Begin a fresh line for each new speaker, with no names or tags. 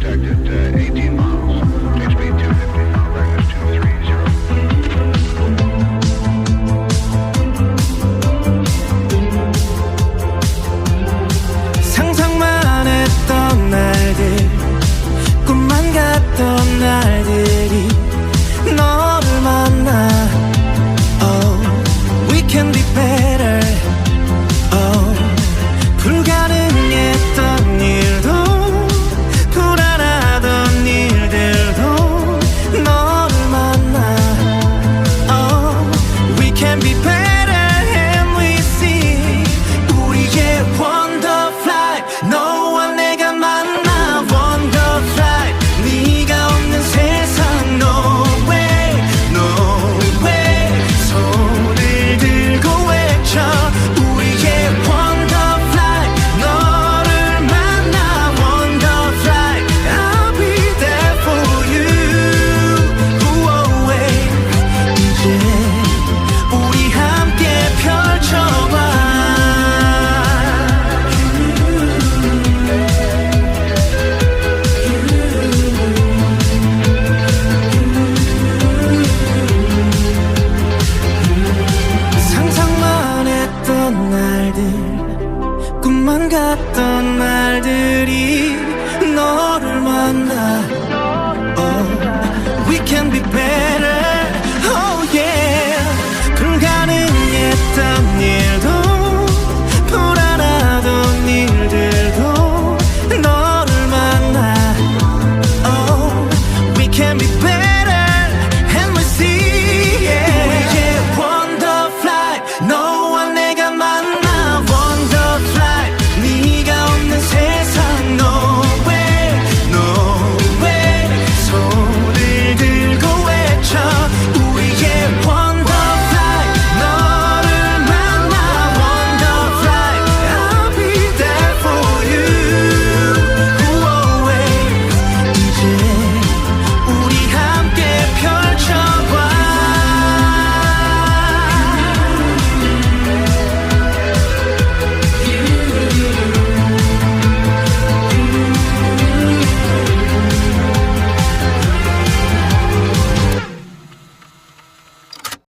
contacted uh, 18 miles.
만 갔던 말들이 너를 만나